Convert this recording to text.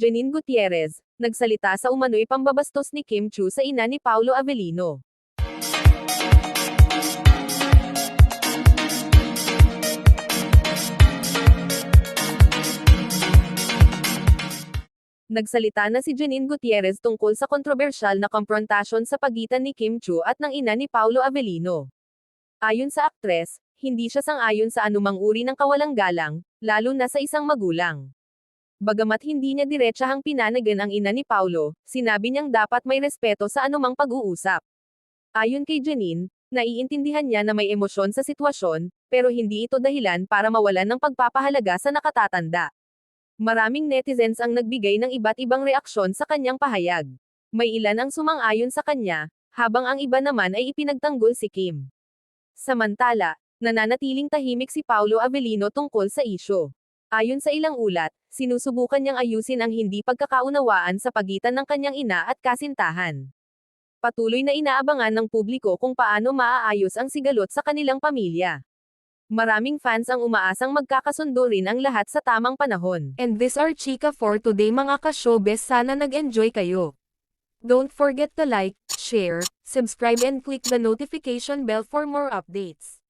Janine Gutierrez, nagsalita sa umano'y pambabastos ni Kim Chu sa ina ni Paulo Avellino. Nagsalita na si Janine Gutierrez tungkol sa kontrobersyal na komprontasyon sa pagitan ni Kim Chu at ng ina ni Paulo Avellino. Ayon sa aktres, hindi siya sang-ayon sa anumang uri ng kawalang galang, lalo na sa isang magulang. Bagamat hindi niya diretsahang pinanagan ang ina ni Paulo, sinabi niyang dapat may respeto sa anumang pag-uusap. Ayon kay Janine, naiintindihan niya na may emosyon sa sitwasyon, pero hindi ito dahilan para mawalan ng pagpapahalaga sa nakatatanda. Maraming netizens ang nagbigay ng iba't ibang reaksyon sa kanyang pahayag. May ilan ang sumang-ayon sa kanya, habang ang iba naman ay ipinagtanggol si Kim. Samantala, nananatiling tahimik si Paulo Avellino tungkol sa isyo. Ayon sa ilang ulat, sinusubukan niyang ayusin ang hindi pagkakaunawaan sa pagitan ng kanyang ina at kasintahan. Patuloy na inaabangan ng publiko kung paano maaayos ang sigalot sa kanilang pamilya. Maraming fans ang umaasang magkakasundo rin ang lahat sa tamang panahon. And this are Chika for today mga ka-showbiz sana nag-enjoy kayo. Don't forget to like, share, subscribe and click the notification bell for more updates.